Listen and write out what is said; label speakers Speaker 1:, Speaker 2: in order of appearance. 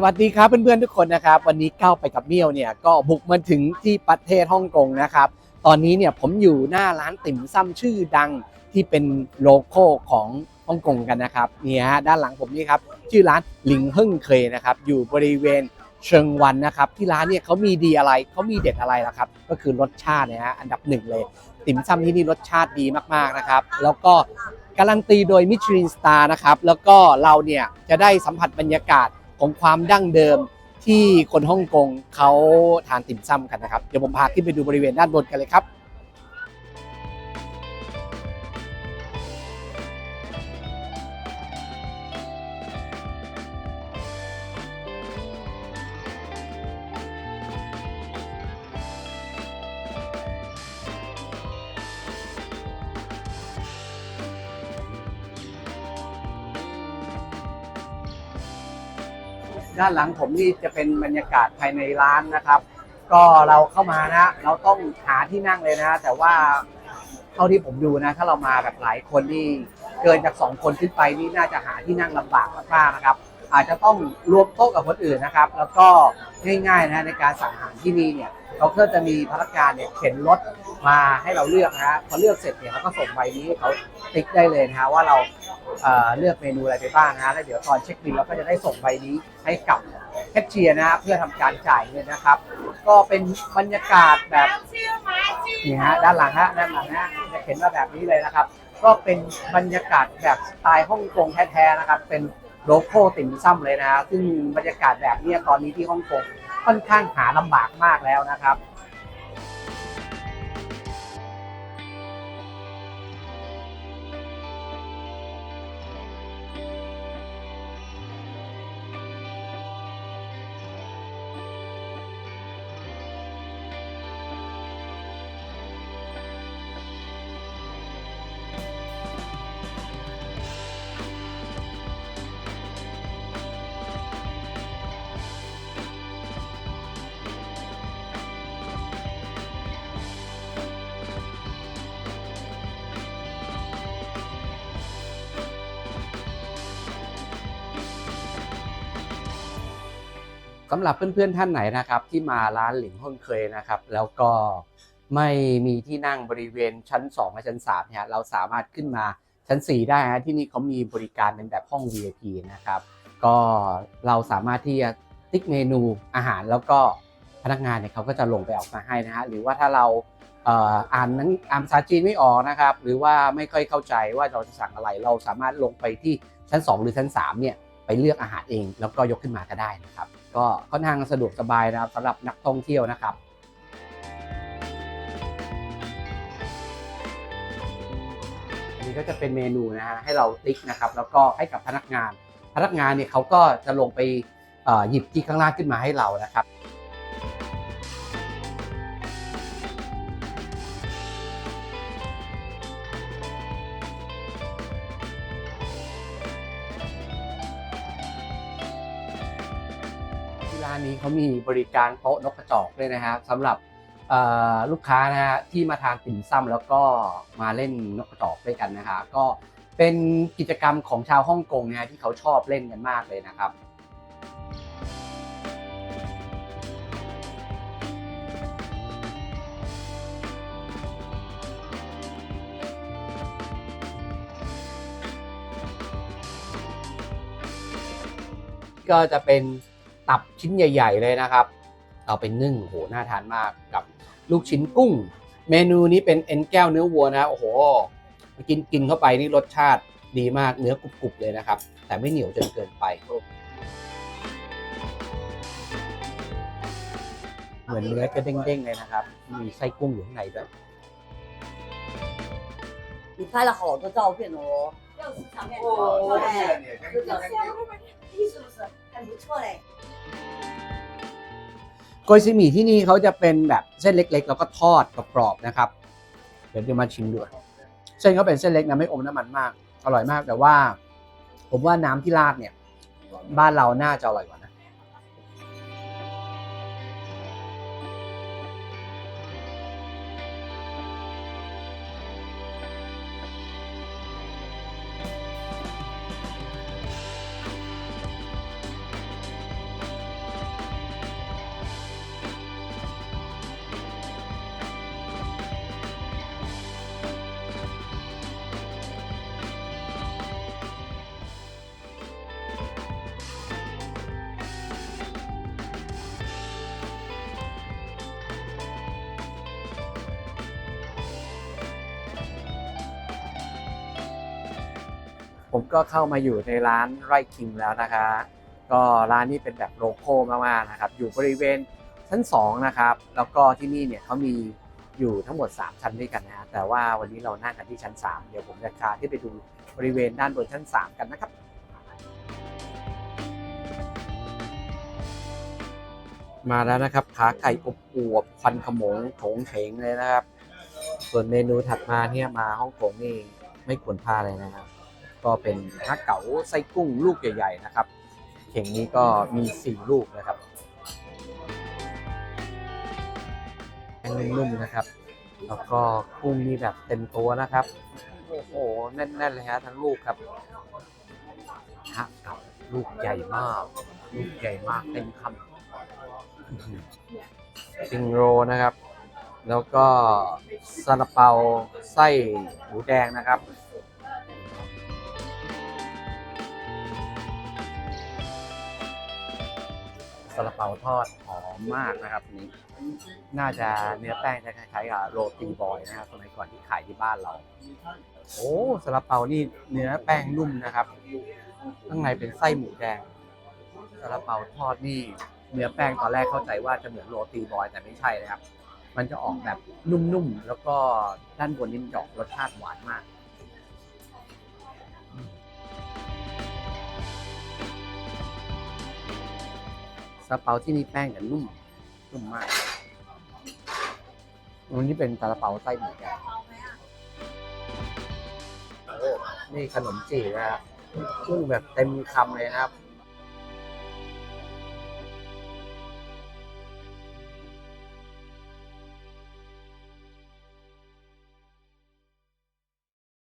Speaker 1: สวัสดีครับเพื่อนๆทุกคนนะครับวันนี้ก้าวไปกับเมี่ยวเนี่ยก็บุกมาถึงที่ประเทศฮ่องกงนะครับตอนนี้เนี่ยผมอยู่หน้าร้านติ่มซำชื่อดังที่เป็นโลโก้ของฮ่องกงกันนะครับเนี่ยฮะด้านหลังผมนี่ครับชื่อร้านหลิงเฮิ่งเคยนะครับอยู่บริเวณเชิงวันนะครับที่ร้านเนี่ยเขามีดีอะไรเขามีเด็ดอะไรล่ะครับก็คือรสชาติเนี่ยฮะอันดับหนึ่งเลย ติ่มซำที่นี่รสชาติดีมากๆนะครับแล้วก็การันตีโดยมิชลินสตาร์นะครับแล้วก็เราเนี่ยจะได้สัมผัสบรรยากาศ ของความดั้งเดิมที่คนฮ่องกงเขาทานติ่มซำกันนะครับ เดี๋ยวผมพาขึ้นไปดูบริเวณด้านบนกันเลยครับ ด้านหลังผมนี่จะเป็นบรรยากาศภายในร้านนะครับ ก็เราเข้ามานะ เราต้องหาที่นั่งเลยนะ แต่ว่าเท่าที่ผมดูนะ ถ้าเรามาแบบหลายคนนี่เกินจากสองคนขึ้นไปนี่น่าจะหาที่นั่งลำบากมากๆนะครับ อาจจะต้องรวมโต๊ะกับคนอื่นนะครับ แล้วก็ง่ายๆนะในการสั่งอาหารที่นี่เนี่ยเขาก็จะมีพนักงานเนี่ยเข็นรถ มาให้เราเลือกนะฮะพอเลือกเสร็จเนี่ยเขาก็ส่งใบนี้ให้เขาติ๊กได้เลยนะฮะว่าเราเอ่อเลือกเมนูอะไรไปบ้างนะฮะแล้วเดี๋ยวตอนเช็คบิลเราก็จะได้ส่งใบนี้ให้กับแคชเชียร์นะฮะเพื่อทำการจ่ายเงินนะครับ ก็เป็นบรรยากาศแบบ นี่ฮะด้านหลังฮะด้านหลังฮะจะเห็นว่าแบบนี้เลยนะครับ ก็เป็นบรรยากาศแบบสไตล์ฮ่องกงแท้ๆนะครับ เป็นโลโก้ติ่มซ้ำเลยนะฮะซึ่งบรรยากาศแบบเนี้ยตอนนี้ที่ฮ่องกงค่อนข้างหาลำบากมากแล้วนะครับ สำหรับเพื่อนๆท่านไหนนะครับ ที่มาร้านหลิงฮ่องเคยนะครับ แล้วก็ไม่มีที่นั่งบริเวณชั้น2และชั้น3เนี่ยเราสามารถขึ้นมาชั้น 4 ได้ฮะที่นี่เขามีบริการเป็นแบบห้อง VIP นะครับ ก็เราสามารถที่จะติ๊กเมนูอาหารแล้วก็พนักงานเนี่ยเขาก็จะลงไปเออกมาให้นะฮะหรือว่าถ้าเราเอ่ออ่านนั้นอ่านภาษาจีนไม่ออกนะครับ หรือว่าไม่ค่อยเข้าใจว่าเราจะสั่งอะไรเราสามารถลงไปที่ชั้น 2 หรือชั้น3เนี่ยไปเลือกอาหารเอง แล้วก็ยกขึ้นมาก็ได้นะครับ ก็ค่อนข้างสะดวกสบายนะครับสำหรับนักท่องเที่ยวนะครับอันนี้ก็จะเป็นเมนูนะฮะให้เราติ๊กนะครับ แล้วก็ให้กับพนักงาน พนักงานเนี่ยเขาก็จะลงไปหยิบที่ข้างล่างขึ้นมาให้เรานะครับ ร้านนี้เขามีบริการโต๊ะนกกระจอกด้วยนะครับสำหรับลูกค้านะฮะที่มาทานติ่มซำแล้วก็มาเล่นนกกระจอกด้วยกันนะฮะก็เป็นกิจกรรมของชาวฮ่องกงนะฮะที่เขาชอบเล่นกันมากเลยนะครับก็จะเป็น ตับชิ้นใหญ่ ๆ เลยนะครับ เอาไปนึ่งโอ้โหน่าทานมากกับลูกชิ้นกุ้ง เมนูนี้เป็นเอ็นแก้วเนื้อวัวนะโอ้โหกินกินเข้าไปนี่รสชาติดีมากเนื้อกรุบๆเลยนะครับ แต่ไม่เหนียวจนเกินไป เหมือนเนื้อจะเด้งๆเลยนะครับ มีไส้กุ้งอยู่ข้างในด้วย
Speaker 2: 你拍了好多照片哦。
Speaker 3: 六十场面
Speaker 2: 哦
Speaker 3: 对，
Speaker 2: 这个
Speaker 3: 是不是很不错嘞？
Speaker 1: โกยซีหมี่ที่นี่เขาจะเป็นแบบเส้นเล็ก ๆ แล้วก็ทอดกรอบๆนะครับ เดี๋ยวจะมาชิมดูเส้นเขาเป็นเส้นเล็กนะไม่อมน้ำมันมาก อร่อยมากแต่ว่า ผมว่าน้ำที่ราดเนี่ย บ้านเราน่าจะอร่อยกว่า ผมก็เข้ามาอยู่ในร้านไร่คิงแล้วนะคะ ก็ร้านนี้เป็นแบบโลโก้มากๆนะครับ อยู่บริเวณชั้น2นะครับ แล้วก็ที่นี่เนี่ยเขามีอยู่ทั้งหมด 3 ชั้นด้วยกันนะ แต่ว่าวันนี้เรานั่งกันที่ชั้น 3 เดี๋ยวผมจะพาที่ไปดูบริเวณด้านบนชั้น 3 กันนะครับ มาแล้วนะครับขาไก่อบอวบควันขมงโถงเฉงเลยนะครับ ส่วนเมนูถัดมาเนี่ยมาฮ่องกงนี่ไม่ควรพลาดเลยนะครับ ก็เป็นฮักเก๋าไส้กุ้งลูกใหญ่ๆนะครับ เข่งนี้ก็มีสี่ลูกนะครับแป้งนุ่มๆนะครับ แล้วก็กุ้งนี่แบบเต็มตัวนะครับ โอ้โห แน่นๆเลยฮะทั้งลูกครับฮักเก๋าลูกใหญ่มาก ลูกใหญ่มากเต็มคำซิงโรนะครับ แล้วก็ซาลาเปาไส้หมูแดงนะครับ ซาลาเปาทอดหอมมากนะครับนนี้ น่าจะเนื้อแป้งจะคล้ายๆกับโรตีบอยนะครับสมัยก่อนที่ขายที่บ้านเรา โอ้ซาลาเปานี่เนื้อแป้งนุ่มนะครับ ข้างในเป็นไส้หมูแดงซาลาเปาทอดนี่เนื้อแป้งตอนแรกเข้าใจว่าจะเหมือนโรตีบอยแต่ไม่ใช่นะครับ มันจะออกแบบนุ่มๆแล้วก็ด้านบนนี่มันจะออกรสชาติหวานมาก ซาลาเปาที่นี่แป้งจะนุ่ม นุ่มมากอันนี้เป็นซาลาเปาไส้หมูแดงโอ้นี่ขนมจีบนะครับกุ้งแบบเต็มคำเลยนะครับ